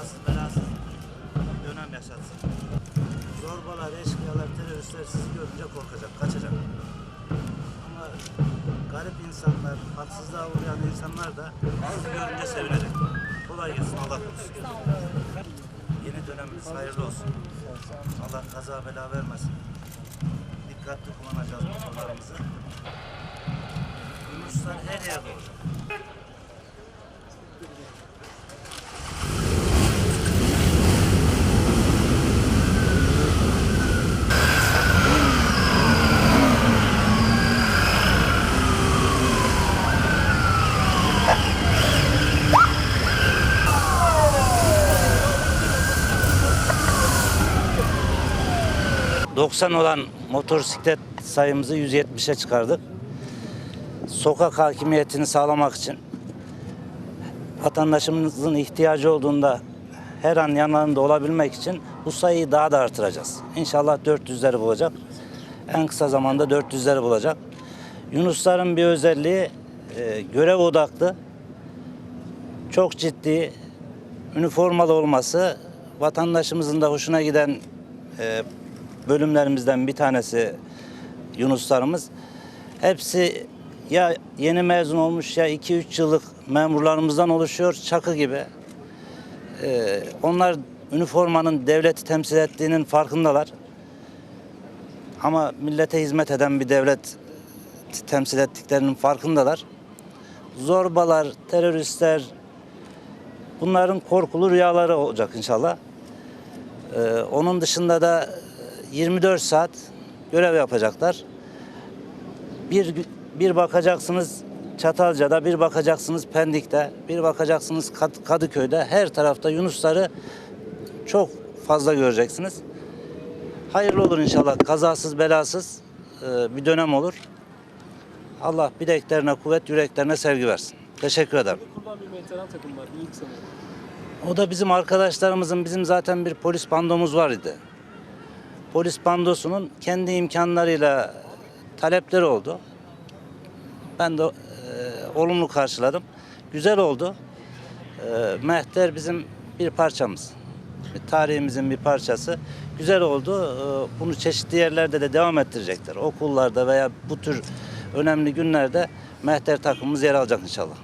kazasız belasız dönem yaşatsın. Zorbalar, eşkıyalar, teröristler sizi görünce korkacak, kaçacak. Ama garip insanlar, haksızlığa uğrayan insanlar da sizi görünce sevinecek. Kolay gelsin, Allah korusun. Yeni dönemimiz hayırlı olsun. Allah kaza bela vermesin. Dikkatli kullanacağız motorlarımızı. Yunuslar her yerde olacak. ...90 olan motosiklet sayımızı 170'e çıkardık. Sokak hakimiyetini sağlamak için... ...vatandaşımızın ihtiyacı olduğunda... ...her an yanlarında olabilmek için... ...bu sayıyı daha da artıracağız. İnşallah 400'leri bulacak. En kısa zamanda 400'leri bulacak. Yunusların bir özelliği... e, ...görev odaklı... ...çok ciddi... ...üniformalı olması... ...vatandaşımızın da hoşuna giden... e, bölümlerimizden bir tanesi Yunuslarımız. Hepsi ya yeni mezun olmuş ya 2-3 yıllık memurlarımızdan oluşuyor çakı gibi. Ee, onlar üniformanın devleti temsil ettiğinin farkındalar. Ama millete hizmet eden bir devlet temsil ettiklerinin farkındalar. Zorbalar, teröristler bunların korkulu rüyaları olacak inşallah. Ee, onun dışında da 24 saat görev yapacaklar. Bir bir bakacaksınız Çatalca'da, bir bakacaksınız Pendik'te, bir bakacaksınız Kad- Kadıköy'de. Her tarafta Yunusları çok fazla göreceksiniz. Hayırlı olur inşallah. Kazasız belasız e, bir dönem olur. Allah bileklerine kuvvet, yüreklerine sevgi versin. Teşekkür ederim. Kurulan bir veteran takım var. İlk sanırım. O da bizim arkadaşlarımızın, bizim zaten bir polis bandomuz var idi. Polis bandosunun kendi imkanlarıyla talepleri oldu. Ben de e, olumlu karşıladım. Güzel oldu. E, Mehter bizim bir parçamız. Tarihimizin bir parçası. Güzel oldu. E, bunu çeşitli yerlerde de devam ettirecekler. Okullarda veya bu tür önemli günlerde Mehter takımımız yer alacak inşallah.